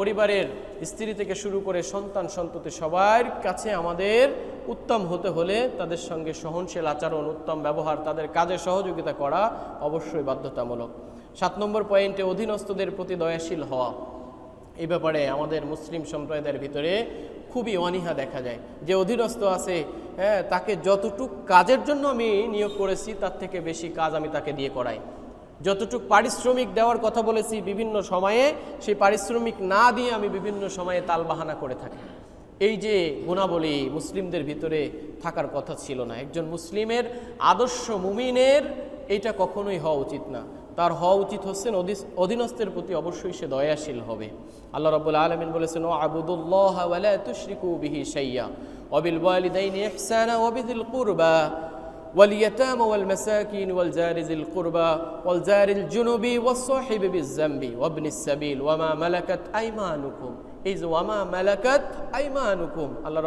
পরিবারের স্ত্রী থেকে শুরু করে সন্তান সন্ততি সবার কাছে আমাদের উত্তম হতে হলে তাদের সঙ্গে সহনশীল আচরণ, উত্তম ব্যবহার, তাদের কাজে সহযোগিতা করা অবশ্যই বাধ্যতামূলক। সাত নম্বর পয়েন্টে অধীনস্থদের প্রতি দয়াশীল হওয়া। এই ব্যাপারে আমাদের মুসলিম সম্প্রদায়ের ভিতরে খুবই অনীহা দেখা যায়। যে অধীনস্থ আছে হ্যাঁ তাকে যতটুক কাজের জন্য আমি নিয়োগ করেছি, তার থেকে বেশি কাজ আমি তাকে দিয়ে করাই। যতটুক পারিশ্রমিক দেওয়ার কথা বলেছি বিভিন্ন সময়ে, সেই পারিশ্রমিক না দিয়ে আমি বিভিন্ন সময়ে তালবাহানা করে থাকি। এই যে গুণাবলী মুসলিমদের ভিতরে থাকার কথা ছিল না। একজন মুসলিমের আদর্শ মুমিনের এটা কখনোই হওয়া উচিত না। তার হওয়া উচিত হচ্ছেন অধি- অধীনস্থের প্রতি অবশ্যই সে দয়াশীল হবে। আল্লাহ রাব্বুল আলামিন বলেছেন ও আবুদুল্লাহ তুশরিকু বিহি শাইয়্যা ওয়াবিল ওয়ালিদাইনি ইহসানা ওয়াবিযিল কুরবা। واليتامى والمساكين والجار ذي القربى والجار الجنب والصاحب بالذنب وابن السبيل وما ملكت أيمانكم আল্লাহ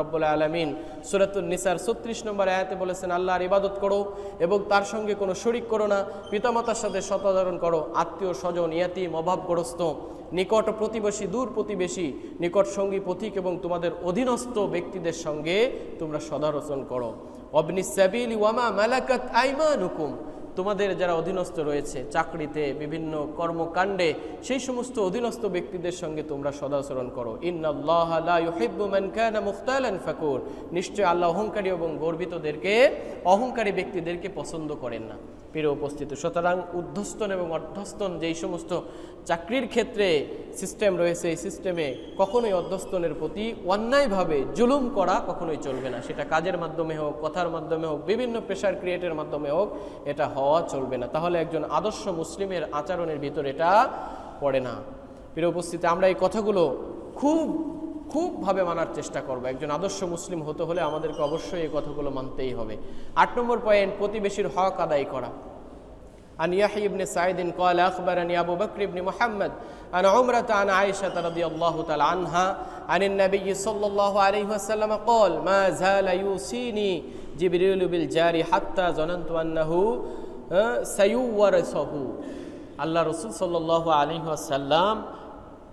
নিসার 36 নম্বর বলেছেন ইবাদত করো এবং তার সঙ্গে শরিক করো না। পিতামাতার সাথে করো। আত্মীয় স্বজন নিকট প্রতিবেশী, দূর প্রতিবেশী, নিকট সঙ্গী, পথিক এবং তোমাদের অধীনস্থ ব্যক্তিদের সঙ্গে তোমরা সদারচন করো। অবনিসাবিল ওয়ামা আইমানুকুম। তোমাদের যারা অধীনস্থ রয়েছে, চাকরিতে, বিভিন্ন কর্মকাণ্ডে, সেই সমস্ত অধীনস্থ ব্যক্তিদের সঙ্গে তোমরা সদাচরণ করো। ফাকুর। নিশ্চয় আল্লাহ অহংকারী এবং গর্বিতদেরকে, অহংকারী ব্যক্তিদেরকে পছন্দ করেন না। প্রিয় উপস্থিত, সুতরাং উদ্ধস্তন এবং অর্ধস্তন যেই সমস্ত চাকরির ক্ষেত্রে সিস্টেম রয়েছে, এই সিস্টেমে কখনোই অধ্যস্তনের প্রতি অন্যায়ভাবে জুলুম করা কখনোই চলবে না। সেটা কাজের মাধ্যমে হোক, কথার মাধ্যমে হোক, বিভিন্ন প্রেশার ক্রিয়েটের মাধ্যমে হোক, এটা হওয়া চলবে না তাহলে একজন আদর্শ মুসলিমের আচরণের ভিতর এটা পড়ে না প্রিয় উপস্থিতি আমরা এই কথাগুলো খুব খুবভাবে মানার চেষ্টা করব একজন আদর্শ মুসলিম হতে হলে আমাদেরকে অবশ্যই এই কথাগুলো মানতেই হবে আট নম্বর পয়েন্ট প্রতিবেশীর হক আদায় করা عن يحيى بن سعيد قال أخبرني أبو بكر بن محمد عن عمرة عن عائشة رضي الله تعالى عنها عن النبي صلى الله عليه وسلم قال ما زال يوصيني جبريل بالجار حتى ظننت أنه সাইউয়ারসহু আল্লাহ রসুল সাল্লাহ আসাল্লাম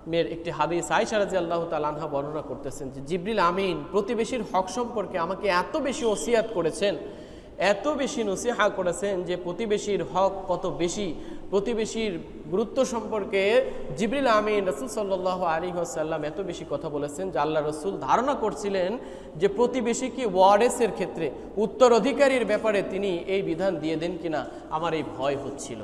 মেয়ের একটি হাদিস আয়সা রাজি আল্লাহ তালানহা বর্ণনা করতেছেন যে, জিবরিল আমিন, প্রতিবেশীর হক সম্পর্কে আমাকে এত বেশি ওসিয়াত করেছেন, এত বেশি নসিহা করেছেন যে, প্রতিবেশীর হক কত বেশি প্রতিবেশীর গুরুত্ব সম্পর্কে জিবরিল আমিন রসুল সাল্লাহ আলী আসাল্লাম এত বেশি কথা বলেছেন যে আল্লাহ রসুল ধারণা করছিলেন যে প্রতিবেশী কি ওয়ারেসের ক্ষেত্রে উত্তরাধিকারীর ব্যাপারে তিনি এই বিধান দিয়ে দেন কিনা, আমার এই ভয় হচ্ছিল।